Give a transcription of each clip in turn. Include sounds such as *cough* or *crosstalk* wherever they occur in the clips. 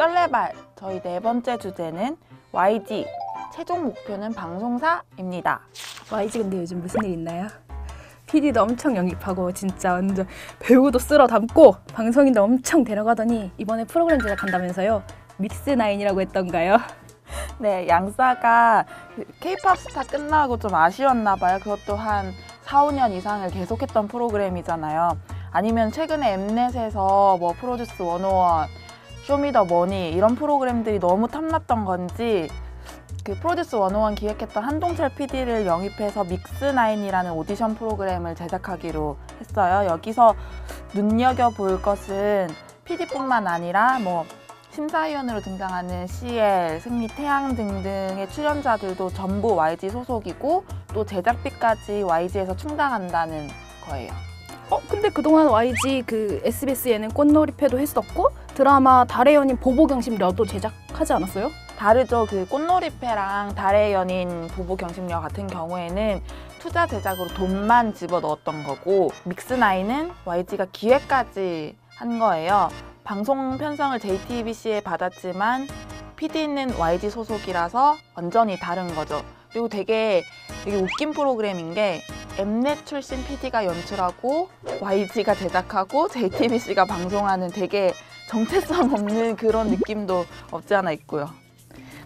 썰레발 저희 네 번째 주제는 YG 최종 목표는 방송사입니다. YG 근데 요즘 무슨 일 있나요? PD도 엄청 영입하고 진짜 완전 배우도 쓸어 담고 방송인도 엄청 데려가더니 이번에 프로그램 제작한다면서요? 믹스9이라고 했던가요? *laughs* 네, 양사가 K-팝 스타 끝나고 좀 아쉬웠나 봐요. 그것도 한 4, 5년 이상을 계속했던 프로그램이잖아요. 아니면 최근에 엠넷에서 뭐 프로듀스 101, 쇼미더머니 이런 프로그램들이 너무 탐났던 건지 그 프로듀스 101 기획했던 한동철 PD를 영입해서 믹스9이라는 오디션 프로그램을 제작하기로 했어요. 여기서 눈여겨볼 것은 PD뿐만 아니라 뭐 심사위원으로 등장하는 CL, 승리, 태양 등등의 출연자들도 전부 YG 소속이고 또 제작비까지 YG에서 충당한다는 거예요. 어 근데 그동안 YG 그 SBS 예능 꽃놀이패도 했었고 드라마 달의 연인 보보경심녀도 제작하지 않았어요? 다르죠. 그 꽃놀이패랑 달의 연인 부부 경심녀 같은 경우에는 투자 제작으로 돈만 집어 넣었던 거고 믹스9은 YG가 기획까지 한 거예요. 방송 편성을 JTBC에 받았지만 PD는 YG 소속이라서 완전히 다른 거죠. 그리고 되게 되게 웃긴 프로그램인 게 엠넷 출신 PD가 연출하고 YG가 제작하고 JTBC가 방송하는 되게 정체성 없는 그런 느낌도 없지 않아 있고요.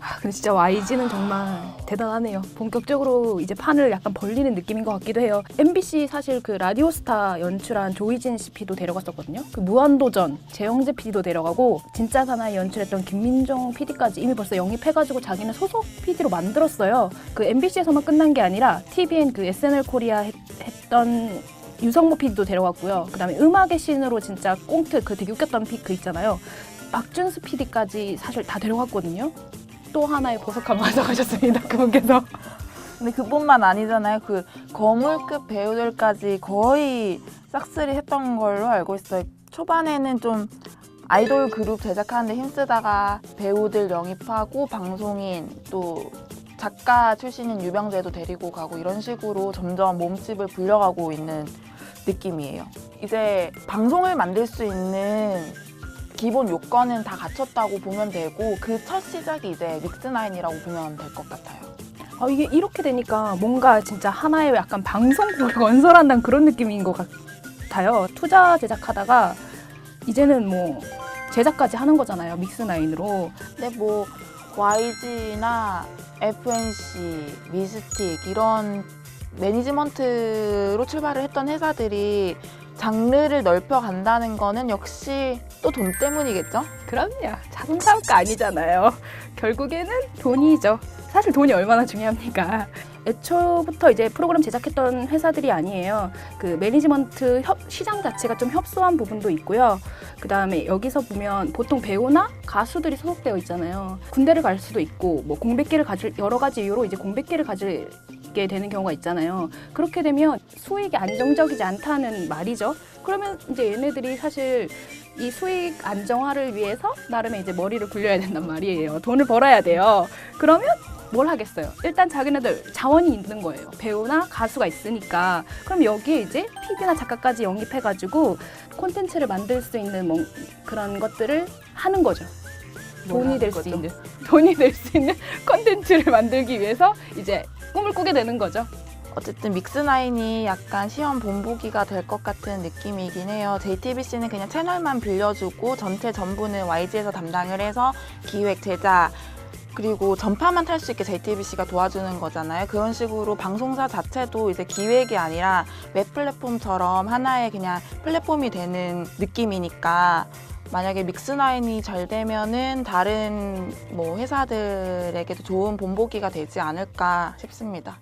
아 근데 진짜 YG는 정말 대단하네요. 본격적으로 이제 판을 약간 벌리는 느낌인 것 같기도 해요. MBC 사실 그 라디오스타 연출한 조이진 씨 PD도 데려갔었거든요. 그 무한도전 재영재 PD도 데려가고 진짜 사나이 연출했던 김민정 PD까지 이미 벌써 영입해가지고 자기는 소속 PD로 만들었어요. 그 MBC에서만 끝난 게 아니라 TVN 그 SNL 코리아 했, 했던 유성모 PD도 데려갔고요. 그다음에 음악의 신으로 진짜 꽁트 그 되게 웃겼던 피 그 있잖아요. 박준수 PD까지 사실 다 데려갔거든요. 또 하나의 보석함 *laughs* 가져가셨습니다. 그분께서. 근데 그뿐만 아니잖아요. 그 거물급 배우들까지 거의 싹쓸이 했던 걸로 알고 있어요. 초반에는 좀 아이돌 그룹 제작하는데 힘쓰다가 배우들 영입하고 방송인 또 작가 출신인 유병재도 데리고 가고 이런 식으로 점점 몸집을 불려가고 있는 느낌이에요. 이제 방송을 만들 수 있는 기본 요건은 다 갖췄다고 보면 되고 그 첫 시작이 이제 믹스나인이라고 보면 될 것 같아요. 아, 이게 이렇게 되니까 뭔가 진짜 하나의 약간 방송국을 건설한다는 그런 느낌인 것 같아요. 투자 제작하다가 이제는 뭐 제작까지 하는 거잖아요. 믹스나인으로. 근데 뭐 YG나 FNC, 미스틱 이런 매니지먼트로 출발을 했던 회사들이 장르를 넓혀 간다는 거는 역시 또 돈 때문이겠죠? 그럼요. 자동차가 아니잖아요. 결국에는 돈이죠. 사실 돈이 얼마나 중요합니까? 애초부터 이제 프로그램 제작했던 회사들이 아니에요. 그 매니지먼트 협, 시장 자체가 좀 협소한 부분도 있고요. 그 다음에 여기서 보면 보통 배우나 가수들이 소속되어 있잖아요. 군대를 갈 수도 있고, 뭐 공백기를 가질 여러 가지 이유로 이제 공백기를 가 지게 되는 경우가 있잖아요. 그렇게 되면 수익이 안정적이지 않다는 말이죠. 그러면 이제 얘네들이 사실 이 수익 안정화를 위해서 나름의 이제 머리를 굴려야 된단 말이에요. 돈을 벌어야 돼요. 그러면 뭘 하겠어요? 일단 자기네들 자원이 있는 거예요. 배우나 가수가 있으니까. 그럼 여기에 이제 PD나 작가까지 영입해가지고 콘텐츠를 만들 수 있는 뭐 그런 것들을 하는 거죠. 돈이 될 수? 있는 돈이 될 수 있는 *laughs* 콘텐츠를 만들기 위해서 이제 꿈을 꾸게 되는 거죠. 어쨌든 믹스나인이 약간 시험 본보기가 될 것 같은 느낌이긴 해요. JTBC는 그냥 채널만 빌려주고 전체 전부는 YG에서 담당을 해서 기획, 제작, 그리고 전파만 탈 수 있게 JTBC가 도와주는 거잖아요. 그런 식으로 방송사 자체도 이제 기획이 아니라 웹 플랫폼처럼 하나의 그냥 플랫폼이 되는 느낌이니까 만약에 믹스나인이 잘 되면은 다른 뭐 회사들에게도 좋은 본보기가 되지 않을까 싶습니다.